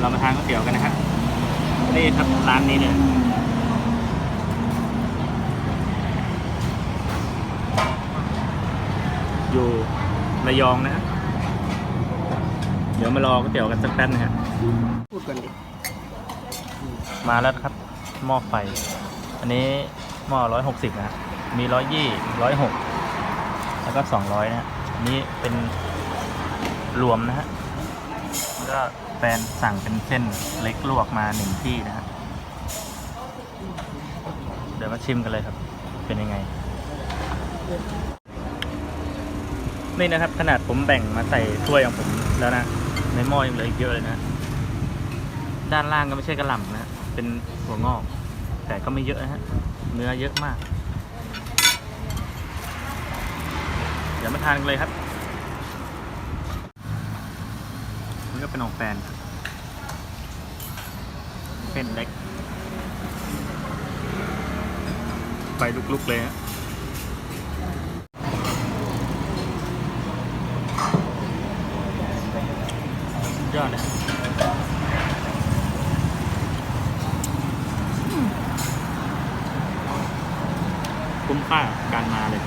เรามาทานก๋วยเตี๋ยวกันนะครับ นี่ครับร้านนี้เลยอยู่ระยองนะฮะเดี๋ยวมารอก๋วยเตี๋ยวกันสักแป๊บนะฮะพูดกันดิมาแล้วครับ หม้อไฟ อันนี้หม้อร้อยหกสิบนะฮะมีร้อยยี่ร้อยหกแล้วก็สองร้อยนะฮะอันนี้เป็นรวมนะฮะแล้ว ก็แฟนสั่งเป็นเส้นเล็กลวกมาหนึ่งที่นะฮะเดี๋ยวมาชิมกันเลยครับ เป็นยังไง นี่นะครับ ขนาดผมแบ่งมาใส่ถ้วยของผมแล้วนะ ในหม้อยังเหลืออีกเยอะเลยนะ ด้านล่างก็ไม่ใช่กระหล่ำนะฮะเป็นหัวงอก แต่ก็ไม่เยอะนะฮะ เนื้อเยอะมาก เดี๋ยวมาทานกันเลยครับ นี่ก็เป็นของแฟน เป็นเล็ก ไปลุกๆเลยฮะสุดยอดเลย คุ้มค่ากับการมาเลย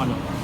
เ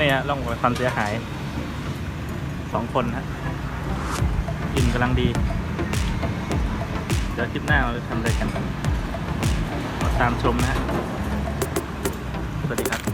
เนี่ยร่องรอยความเสียหายสองคนฮะกินกำลังดี เดี๋ยวคลิปหน้าเราจะทำอะไรกัน ตามชมนะฮะ สวัสดีครับ